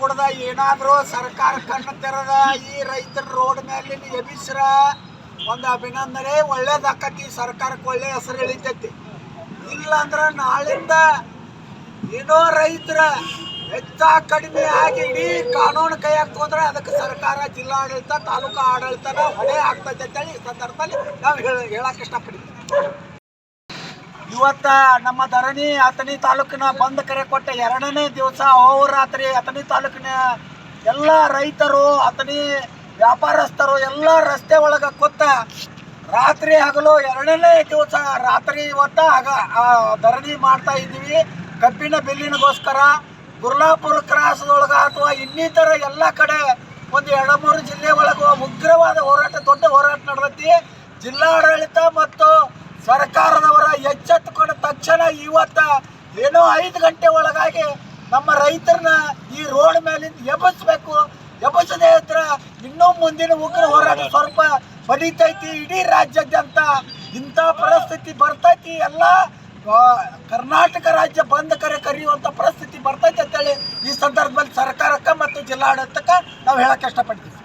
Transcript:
ಬಿಡದ ಏನಾದರೂ ಸರ್ಕಾರ ಕಣ್ಣು ತೆರದ, ಈ ರೈತರ ರೋಡ್ ಮೇಲೆ ಎಬಿಸ್ರ ಒಂದು ಅಭಿನಂದನೆ, ಒಳ್ಳೇದಾಕತಿ, ಸರ್ಕಾರಕ್ಕೆ ಒಳ್ಳೆ ಹೆಸರು ಎಳಿತೈತಿ. ಇಲ್ಲಾಂದ್ರೆ ನಾಳಿಂದ ಏನೋ ರೈತರ ಹೆಚ್ಚ ಕಡಿಮೆ ಆಗಿ ಇಡೀ ಕಾನೂನು ಕೈ ಹಾಕ್ತಂದ್ರೆ ಅದಕ್ಕೆ ಸರ್ಕಾರ, ಜಿಲ್ಲಾಡಳಿತ, ತಾಲೂಕು ಆಡಳಿತನ ಹೊಣೆ ಆಗ್ತೈತೆ ಅಂತೇಳಿ ಈ ಸಂದರ್ಭದಲ್ಲಿ ನಾವು ಹೇಳ ಹೇಳಕ್ಕೆ ಇಷ್ಟಪಡ್ತೀವಿ ಇವತ್ತ ನಮ್ಮ ಧರಣಿ ಅಥಣಿ ತಾಲೂಕಿನ ಬಂದ್ ಕರೆ ಕೊಟ್ಟ ಎರಡನೇ ದಿವಸ ಅಹೋರಾತ್ರಿ ಅಥಣಿ ತಾಲೂಕಿನ ಎಲ್ಲ ರೈತರು, ಅಥಣಿ ವ್ಯಾಪಾರಸ್ಥರು ಎಲ್ಲ ರಸ್ತೆ ಒಳಗೆ ಕೊತ್ತ ರಾತ್ರಿ ಹಗಲು ಎರಡನೇ ದಿವಸ ರಾತ್ರಿ ಇವತ್ತ ಧರಣಿ ಮಾಡ್ತಾ ಇದ್ದೀವಿ. ಕಬ್ಬಿನ ಬಿಲ್ಲಿನಗೋಸ್ಕರ, ಗುರ್ಲಾಪುರ ಕ್ರಾಸದೊಳಗೆ ಅಥವಾ ಇನ್ನಿತರ ಎಲ್ಲ ಕಡೆ ಒಂದು ಎರಡು ಮೂರು ಜಿಲ್ಲೆ ಒಳಗೆ ಉಗ್ರವಾದ ಹೋರಾಟ, ದೊಡ್ಡ ಹೋರಾಟ ನಡೆದೈತಿ. ಜಿಲ್ಲಾಡಳಿತ ಮತ್ತು ಸರ್ಕಾರದವರ ಎಚ್ಚೆತ್ತುಕೊಂಡ ತಕ್ಷಣ ಇವತ್ತ ಏನೋ ಐದು ಗಂಟೆ ಒಳಗಾಗಿ ನಮ್ಮ ರೈತರನ್ನ ಈ ರೋಡ್ ಮೇಲಿಂದ ಎಬ್ಬಿಸ್ಬೇಕು. ಎಬ್ಬಿಸದೇ ಹತ್ರ ಇನ್ನೂ ಮುಂದಿನ ಉಗ್ರ ಹೋರಾಟ ಸ್ವಲ್ಪ ಬಡಿತೈತಿ ಇಡೀ ರಾಜ್ಯಾದ್ಯಂತ ಇಂಥ ಪರಿಸ್ಥಿತಿ ಬರ್ತೈತಿ. ಎಲ್ಲ ಕರ್ನಾಟಕ ರಾಜ್ಯ ಬಂದ್ ಕರೆ ಕರೆಯುವಂಥ ಪರಿಸ್ಥಿತಿ ಬರ್ತೈತೆ ಅಂತೇಳಿ ಈ ಸಂದರ್ಭದಲ್ಲಿ ಸರ್ಕಾರಕ್ಕೆ ಮತ್ತು ಜಿಲ್ಲಾಡಳಿತಕ್ಕೆ ನಾವು ಹೇಳಕ್ಕೆ ಇಷ್ಟಪಡ್ತೀವಿ.